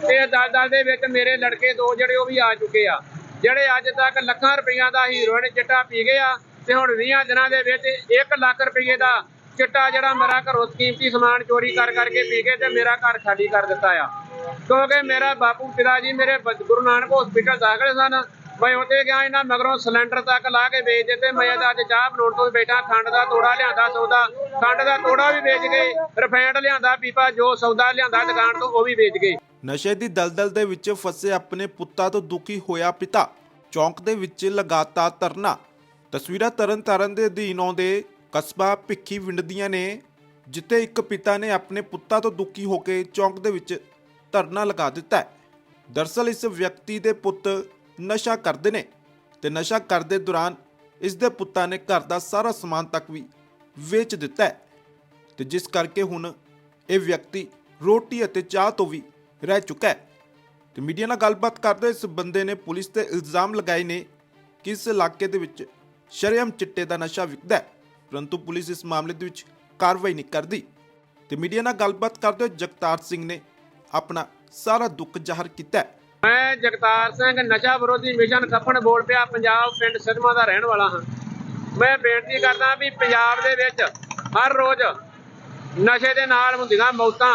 ਤੇ ਦਲ ਦੇ ਵਿੱਚ ਮੇਰੇ ਲੜਕੇ ਦੋ ਜਿਹੜੇ ਉਹ ਵੀ ਆ ਚੁੱਕੇ ਆ। ਜਿਹੜੇ ਅੱਜ ਤੱਕ ਲੱਖਾਂ ਰੁਪਈਆ ਦਾ ਹੀਰੋਇਨ ਚਿੱਟਾ ਪੀ ਗਏ ਆ ਤੇ ਹੁਣ 20 ਦਿਨਾਂ ਦੇ ਵਿੱਚ 1 ਲੱਖ ਰੁਪਈਏ ਦਾ ਚਿੱਟਾ ਜਿਹੜਾ ਮੇਰਾ ਘਰੋਂ ਕੀਮਤੀ ਸਮਾਨ ਚੋਰੀ ਕਰ ਕਰਕੇ ਪੀ ਗਏ ਤੇ ਮੇਰਾ ਘਰ ਖਾਲੀ ਕਰ ਦਿੱਤਾ ਆ। ਕਿਉਂਕਿ ਮੇਰਾ ਬਾਪੂ ਪਿਤਾ ਜੀ ਮੇਰੇ ਗੁਰੂ ਨਾਨਕ ਹਸਪੀਟਲ ਦਾਖਲ ਸਨ। ਮੈਂ ਉੱਥੇ ਗਿਆ, ਇਹਨਾਂ ਮਗਰੋਂ ਸਿਲੰਡਰ ਤੱਕ ਲਾ ਕੇ ਵੇਚ ਦਿੱਤੇ। ਮੈਂ ਤਾਂ ਅੱਜ ਚਾਹ ਬਣਾਉਣ ਤੋਂ ਬੈਠਾ, ਖੰਡ ਦਾ ਤੋੜਾ ਲਿਆਂਦਾ ਸੌਦਾ, ਖੰਡ ਦਾ ਤੋੜਾ ਵੀ ਵੇਚ ਗਏ ਰਿਫਾਈਂਡ ਲਿਆਂਦਾ, ਪੀਪਾ ਜੋ ਸੌਦਾ ਲਿਆਂਦਾ ਦੁਕਾਨ ਤੋਂ, ਉਹ ਵੀ ਵੇਚ ਗਏ। ਨਸ਼ੇ ਦੀ ਦਲਦਲ ਦੇ ਵਿੱਚ ਫਸੇ ਆਪਣੇ ਪੁੱਤਾਂ ਤੋਂ ਦੁਖੀ ਹੋਇਆ ਪਿਤਾ ਚੌਂਕ ਦੇ ਵਿੱਚ ਲਗਾਤਾਰ ਧਰਨਾ। ਤਸਵੀਰਾਂ ਤਰਨ ਤਾਰਨ ਦੇ ਅਧੀਨ ਆਉਂਦੇ ਕਸਬਾ ਭਿੱਖੀ ਵਿੰਡ ਦੀਆਂ ਨੇ, ਜਿੱਥੇ ਇੱਕ ਪਿਤਾ ਨੇ ਆਪਣੇ ਪੁੱਤਾਂ ਤੋਂ ਦੁਖੀ ਹੋ ਕੇ ਚੌਂਕ ਦੇ ਵਿੱਚ ਧਰਨਾ ਲਗਾ ਦਿੱਤਾ ਹੈ। ਦਰਸਲ ਇਸ ਵਿਅਕਤੀ ਦੇ ਪੁੱਤ ਨਸ਼ਾ ਕਰਦੇ ਨੇ ਤੇ ਨਸ਼ਾ ਕਰਦੇ ਦੌਰਾਨ ਇਸ ਦੇ ਪੁੱਤਾਂ ਨੇ ਘਰ ਦਾ ਸਾਰਾ ਸਮਾਨ ਤੱਕ ਵੀ ਵੇਚ ਦਿੱਤਾ ਹੈ। ਤੇ ਜਿਸ ਕਰਕੇ ਹੁਣ ਇਹ ਵਿਅਕਤੀ ਰੋਟੀ ਅਤੇ ਚਾਹ ਤੋਂ ਵੀ ਰਹਿ ਚੁੱਕਾ ਹੈ। ਤੇ ਮੀਡੀਆ ਨਾਲ ਗੱਲਬਾਤ ਕਰਦੇ ਇਸ ਬੰਦੇ ਨੇ ਪੁਲਿਸ ਤੇ ਇਲਜ਼ਾਮ ਲਗਾਏ ਨੇ ਕਿ ਇਸ ਇਲਾਕੇ ਦੇ ਵਿੱਚ ਸ਼ਰੇਆਮ ਚਿੱਟੇ ਦਾ ਨਸ਼ਾ ਵਿਕਦਾ ਹੈ, ਪਰੰਤੂ ਪੁਲਿਸ ਇਸ ਮਾਮਲੇ ਦੇ ਵਿੱਚ ਕਾਰਵਾਈ ਨਹੀਂ ਕਰਦੀ। ਤੇ ਮੀਡੀਆ ਨਾਲ ਗੱਲਬਾਤ ਕਰਦੇ ਹੋਏ ਜਗਤਾਰ ਸਿੰਘ ਨੇ ਆਪਣਾ ਸਾਰਾ ਦੁੱਖ ਜ਼ਾਹਰ ਕੀਤਾ ਹੈ। ਮੈਂ ਜਗਤਾਰ ਸਿੰਘ, ਨਸ਼ਾ ਵਿਰੋਧੀ ਮਿਸ਼ਨ ਖੱਪਣ ਬੋਲ ਪਿਆ, ਪੰਜਾਬ ਪਿੰਡ ਸਿਧਮਾ ਦਾ ਰਹਿਣ ਵਾਲਾ ਹਾਂ। ਮੈਂ ਬੇਨਤੀ ਕਰਦਾ ਵੀ ਪੰਜਾਬ ਦੇ ਵਿੱਚ ਹਰ ਰੋਜ਼ ਨਸ਼ੇ ਦੇ ਨਾਲ ਹੁੰਦੀਆਂ ਮੌਤਾਂ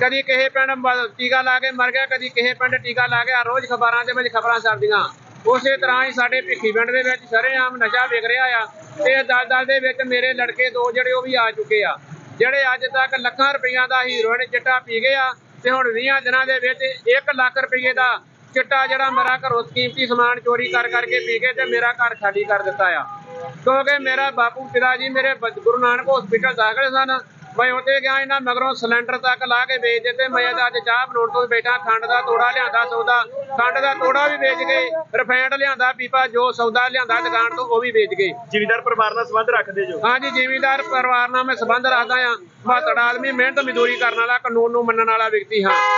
ਕਦੀ ਕਿਸੇ ਪਿੰਡ ਟੀਕਾ ਲਾ ਕੇ ਮਰ ਗਿਆ, ਕਦੀ ਕਿਸੇ ਪਿੰਡ ਟੀਕਾ ਲਾ ਕੇ ਰੋਜ਼ ਖਬਰਾਂ ਦੇ ਵਿੱਚ ਖਬਰਾਂ ਛਪਦੀਆਂ। ਉਸੇ ਤਰ੍ਹਾਂ ਹੀ ਸਾਡੇ ਭਿੱਖੀ ਪਿੰਡ ਦੇ ਵਿੱਚ ਸ਼ਰੇਆਮ ਨਸ਼ਾ ਵਿਕ ਰਿਹਾ ਆ ਤੇ ਦਲਦਲ ਦੇ ਵਿੱਚ ਮੇਰੇ ਲੜਕੇ ਦੋ ਜਿਹੜੇ ਉਹ ਵੀ ਆ ਚੁੱਕੇ ਆ। ਜਿਹੜੇ ਅੱਜ ਤੱਕ ਲੱਖਾਂ ਰੁਪਈਆ ਦਾ ਹੀਰੋਇਨ ਚਿੱਟਾ ਪੀ ਗਏ ਆ ਤੇ ਹੁਣ 20 ਦਿਨਾਂ ਦੇ ਵਿੱਚ 1 ਲੱਖ ਰੁਪਈਏ ਦਾ ਚਿੱਟਾ ਜਿਹੜਾ ਮੇਰਾ ਘਰੋਂ ਕੀਮਤੀ ਸਮਾਨ ਚੋਰੀ ਕਰ ਕਰਕੇ ਪੀ ਗਏ ਤੇ ਮੇਰਾ ਘਰ ਖਾਲੀ ਕਰ ਦਿੱਤਾ ਆ। ਕਿਉਂਕਿ ਮੇਰਾ ਬਾਪੂ, ਪਿਤਾ ਜੀ ਮੇਰੇ ਗੁਰੂ ਨਾਨਕ ਹਸਪੀਟਲ ਦਾਖਲ ਸਨ ਮੈਂ ਉੱਥੇ ਗਿਆ ਇਹਨਾਂ ਮਗਰੋਂ ਸਿਲੰਡਰ ਤੱਕ ਲਾ ਕੇ ਵੇਚ ਦਿੱਤੇ। ਮੈਂ ਤਾਂ ਅੱਜ ਚਾਹ ਬਣਾਉਣ ਤੋਂ ਬੈਠਾ ਖੰਡ ਦਾ ਤੋੜਾ ਲਿਆਂਦਾ ਸੌਦਾ। ਖੰਡ ਦਾ ਤੋੜਾ ਵੀ ਵੇਚ ਗਏ ਰਿਫਾਈਂਡ ਲਿਆਂਦਾ ਪੀਪਾ ਜੋ ਸੌਦਾ ਲਿਆਂਦਾ ਦੁਕਾਨ ਤੋਂ ਉਹ ਵੀ ਵੇਚ ਗਏ। ਜ਼ਿਮੀਦਾਰ ਪਰਿਵਾਰ ਨਾਲ ਸੰਬੰਧ ਰੱਖਦੇ ਜੋ? ਹਾਂਜੀ ਜ਼ਿਮੀਂਦਾਰ ਪਰਿਵਾਰ ਨਾਲ ਮੈਂ ਸੰਬੰਧ ਰੱਖਦਾ ਆ ਮਾਤੜ ਆਦਮੀ ਮਿਹਨਤ ਮਜ਼ਦੂਰੀ ਕਰਨ ਵਾਲਾ ਕਾਨੂੰਨ ਨੂੰ ਮੰਨਣ ਵਾਲਾ ਵਿਅਕਤੀ ਹਾਂ।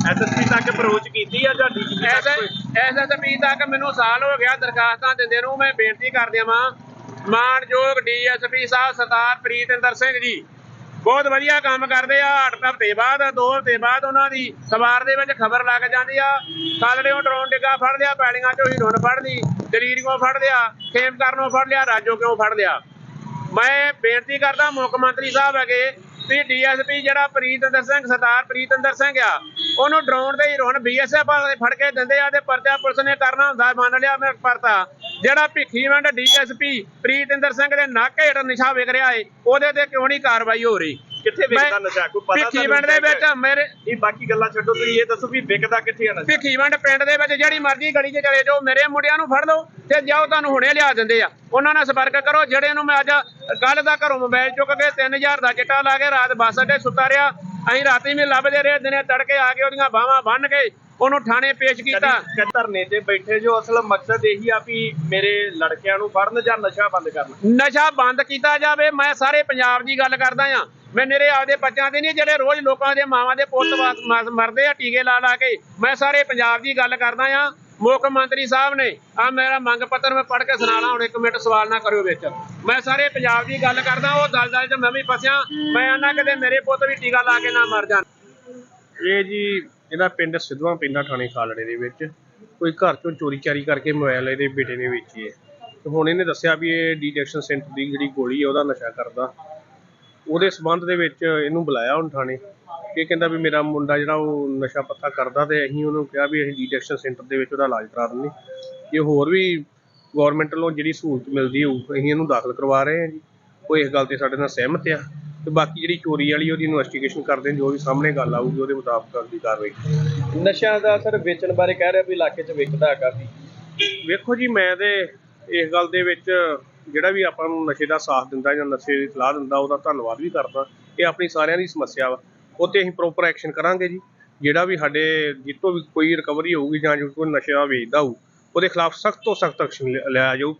ਐਸਐਸਪੀ ਤੱਕ ਅਪਰੋਚ ਕੀਤੀ ਆ ਜਾਂ ਡੀਜੀਪੀ ਐਸੇ ਐਸਐਸਪੀ ਤੱਕ ਮੈਨੂੰ ਸਾਲ ਹੋ ਗਿਆ ਦਰਖਾਸਤਾਂ ਦਿੰਦੇ ਨੂੰ ਮੈਂ ਬੇਨਤੀ ਕਰ ਦਿਆਂ ਮਾਨਯੋਗ ਡੀਐਸਪੀ ਸਾਹਿਬ ਸਰਦਾਰ ਪ੍ਰੀਤਿੰਦਰ ਸਿੰਘ ਜੀ ਬਹੁਤ ਵਧੀਆ ਕੰਮ ਕਰਦੇ ਆ। ਅੱਠ ਹਫ਼ਤੇ ਬਾਅਦ ਦੋ ਹਫ਼ਤੇ ਬਾਅਦ ਉਹਨਾਂ ਦੀ ਸਵਾਰ ਦੇ ਵਿੱਚ ਖਬਰ ਲੱਗ ਜਾਂਦੀ ਆ। ਖਾਲੜਿਓਂ ਡਰੋਨ ਡਿੱਗਾ ਫੜ ਲਿਆ ਪੈਲੀਆਂ ਚੋਂ ਹੀਰੋਨ ਫੜ ਲਈ ਦਲੀਰੀਓਂ ਫੜ ਲਿਆ ਖੇਮ ਕਰਨੋਂ ਫੜ ਲਿਆ ਰਾਜੋ ਕਿਉਂ ਫੜ ਲਿਆ? ਮੈਂ ਬੇਨਤੀ ਕਰਦਾ ਮੁੱਖ ਮੰਤਰੀ ਸਾਹਿਬ ਹੈਗੇ ਵੀ ਡੀਐਸਪੀ ਜਿਹੜਾ ਪ੍ਰੀਤਿੰਦਰ ਸਿੰਘ ਸਰਦਾਰ ਪ੍ਰੀਤਿੰਦਰ ਸਿੰਘ ਆ ਉਹਨੂੰ ਡਰੋਨ ਦੇ ਹੀਰੋਨ ਬੀਐਸਐਫ ਵਾਲੇ ਫੜ ਕੇ ਦਿੰਦੇ ਆ ਤੇ ਪਰਚਾ ਪੁਲਿਸ ਨੇ ਕਰਨਾ ਹੁੰਦਾ ਮੰਨ ਲਿਆ ਮੈਂ ਪਰਤਾ। ਜਿਹੜਾ ਭਿੱਖੀਵੰਡ ਡੀਐਸਪੀ ਪ੍ਰੀਤਿੰਦਰ ਸਿੰਘ ਦੇ ਨੱਕ ਹੇਠ ਨਿਸ਼ਾ ਵਿਕ ਰਿਹਾ ਏ ਉਹਦੇ ਤੇ ਕਿਉਂ ਨਹੀਂ ਕਾਰਵਾਈ ਹੋ ਰਹੀ? ਕਿੱਥੇ ਵਿਕਦਾ ਨਸ਼ਾ? ਕੋਈ ਪਤਾ ਭਿੱਖੀਵੰਡ ਦੇ ਵਿੱਚ ਮੇਰੇ ਇਹ ਬਾਕੀ ਗੱਲਾਂ ਛੱਡੋ ਤੁਸੀਂ ਇਹ ਦੱਸੋ ਵੀ ਵਿਕਦਾ ਕਿੱਥੇ ਆ ਨਸ਼ਾ? ਭਿੱਖੀਵੰਡ ਪਿੰਡ ਦੇ ਵਿੱਚ ਜਿਹੜੀ ਮਰਜ਼ੀ ਗਲੀ 'ਚ ਚਲੇ ਜਾਓ ਮੇਰੇ ਮੁੰਡਿਆਂ ਨੂੰ ਫੜ ਲਓ ਤੇ ਜਾਓ ਤੁਹਾਨੂੰ ਹੁਣੇ ਲਿਆ ਦਿੰਦੇ ਆ। ਉਹਨਾਂ ਨਾਲ ਸੰਪਰਕ ਕਰੋ ਜਿਹੜੇ ਨੂੰ ਮੈਂ ਅੱਜ ਕੱਲ ਦਾ ਘਰੋਂ ਮੋਬਾਈਲ ਚੁੱਕ ਕੇ 3000 ਦਾ ਚਿੱਟਾ ਲਾ ਕੇ ਰਾਤ ਬੱਸ ਅੱਡੇ ਸੁੱਤਾ ਰਿਹਾ ਅਸੀਂ ਰਾਤੀ ਵੀ ਲੱਭਦੇ ਰਹੇ ਦਿਨੇ ਤੜਕੇ ਆ ਕੇ ਉਹਦੀਆਂ ਬਾਹਾਂ ਬੰਨ ਕੇ ਉਹਨੂੰ ਥਾਣੇ ਪੇਸ਼ ਕੀਤਾ। ਧਰਨੇ ਤੇ ਬੈਠੇ ਜੋ ਅਸਲ ਮਕਸਦ ਇਹੀ ਆ ਵੀ ਮੇਰੇ ਲੜਕਿਆਂ ਨੂੰ ਫੜਨ ਜਾਂ ਨਸ਼ਾ ਬੰਦ ਕਰਨ। ਨਸ਼ਾ ਬੰਦ ਕੀਤਾ ਜਾਵੇ ਮੈਂ ਸਾਰੇ ਪੰਜਾਬ ਦੀ ਗੱਲ ਕਰਦਾ ਆ ਮੈਂ ਮੇਰੇ ਆਪਦੇ ਬੱਚਿਆਂ ਦੇ ਨਹੀਂ ਜਿਹੜੇ ਰੋਜ਼ ਲੋਕਾਂ ਦੇ ਮਾਵਾਂ ਦੇ ਪੁੱਤ ਮਰਦੇ ਆ ਟੀਕੇ ਲਾ ਲਾ ਕੇ ਮੈਂ ਸਾਰੇ ਪੰਜਾਬ ਦੀ ਗੱਲ ਕਰਦਾ ਆ ਮੁੱਖ ਮੰਤਰੀ ਸਾਹਿਬ ਨੇ ਆ ਮੇਰਾ ਮੰਗ ਪੱਤਰ ਮੈਂ ਪੜ੍ਹ ਕੇ ਸੁਣਾਣਾ ਹੁਣ ਇੱਕ ਮਿੰਟ ਸਵਾਲ ਨਾ ਕਰਿਓ ਵਿੱਚ। ਮੈਂ ਸਾਰੇ ਪੰਜਾਬ ਦੀ ਗੱਲ ਕਰਦਾ, ਉਹ ਦਲਦਲ 'ਚ ਮੈਂ ਵੀ ਫਸਿਆ, ਮੈਂ ਆਨਾ ਕਿਤੇ ਮੇਰੇ ਪੁੱਤ ਵੀ ਟੀਕਾ ਲਾ ਕੇ ਨਾ ਮਰ ਜਾਣ। ਇਹ ਜੀ, ਇਹਦਾ ਪਿੰਡ ਸਿੱਧਵਾਂ ਪਿੰਡਾ ਥਾਣੇ ਖਾਲੜੇ ਦੇ ਵਿੱਚ, ਕੋਈ ਘਰ ਚੋਂ ਚੋਰੀ ਚਾਰੀ ਕਰਕੇ ਮੋਬਾਈਲ ਇਹਦੇ ਬੇਟੇ ਨੇ ਵੇਚੀ ਹੈ। ਤੇ ਹੁਣ ਇਹਨੇ ਦੱਸਿਆ ਵੀ ਇਹ ਡੀਟੈਕਸ਼ਨ ਸੈਂਟਰ ਦੀ ਜਿਹੜੀ ਗੋਲੀ ਹੈ, ਉਹਦਾ ਨਸ਼ਾ ਕਰਦਾ। ਉਹਦੇ ਸਬੰਧ ਦੇ ਵਿੱਚ ਇਹਨੂੰ ਬੁਲਾਇਆ ਹੁਣ ਥਾਣੇ। ਇਹ ਕਹਿੰਦਾ ਵੀ ਮੇਰਾ ਮੁੰਡਾ ਜਿਹੜਾ ਉਹ ਨਸ਼ਾ ਪੱਤਾ ਕਰਦਾ ਤੇ ਅਸੀਂ ਉਹਨੂੰ ਕਿਹਾ ਵੀ ਅਸੀਂ ਡੀਟੈਕਸ਼ਨ ਸੈਂਟਰ ਦੇ ਵਿੱਚ ਉਹਦਾ ਇਲਾਜ ਕਰਾ ਦਿੰਦੇ ਜੇ ਹੋਰ ਵੀ ਗਵਰਨਮੈਂਟ ਵੱਲੋਂ ਜਿਹੜੀ ਸਹੂਲਤ ਮਿਲਦੀ ਹੋਊ ਅਸੀਂ ਇਹਨੂੰ ਦਾਖਲ ਕਰਵਾ ਰਹੇ ਹਾਂ ਜੀ। ਉਹ ਇਸ ਗੱਲ ਤੇ ਸਾਡੇ ਨਾਲ ਸਹਿਮਤ ਆ ਤੇ ਬਾਕੀ ਜਿਹੜੀ ਚੋਰੀ ਵਾਲੀ ਉਹਦੀ ਇਨਵੈਸਟੀਗੇਸ਼ਨ ਕਰਦੇ ਜੋ ਵੀ ਸਾਹਮਣੇ ਗੱਲ ਆਊਗੀ ਉਹਦੇ ਮੁਤਾਬਕ ਅਗਲੀ ਕਾਰਵਾਈ ਨਸ਼ਾ ਦਾ ਸਰ ਵੇਚਣ ਬਾਰੇ ਕਹਿ ਰਿਹਾ ਵੀ ਇਲਾਕੇ 'ਚ ਵਿਕਦਾ ਹੈ ਕਾਫੀ ਵੇਖੋ ਜੀ ਮੈਂ ਤੇ ਇਸ ਗੱਲ ਦੇ ਵਿੱਚ ਜਿਹੜਾ ਵੀ ਆਪਾਂ ਨੂੰ ਨਸ਼ੇ ਦਾ ਸਾਥ ਦਿੰਦਾ ਜਾਂ ਨਸ਼ੇ ਦੀ ਸਲਾਹ ਦਿੰਦਾ ਉਹਦਾ ਧੰਨਵਾਦ ਵੀ ਕਰਦਾ। ਇਹ ਆਪਣੀ ਸਾਰਿਆਂ ਦੀ ਸਮੱਸਿਆ ਵਾ। ਉਹ ਤੇ ਅਸੀਂ ਪ੍ਰੋਪਰ ਐਕਸ਼ਨ ਕਰਾਂਗੇ ਜੀ। ਜਿਹੜਾ ਵੀ ਸਾਡੇ ਜਿੱਤੋਂ ਵੀ ਕੋਈ ਰਿਕਵਰੀ ਹੋਊਗੀ ਜਾਂ ਜੋ ਕੋਈ ਨਸ਼ਾ ਵੇਚਦਾ ਹੋਊ, ਉਹਦੇ ਖਿਲਾਫ ਸਖਤ ਤੋਂ ਸਖਤ ਐਕਸ਼ਨ ਲਿਆ ਜਾਊ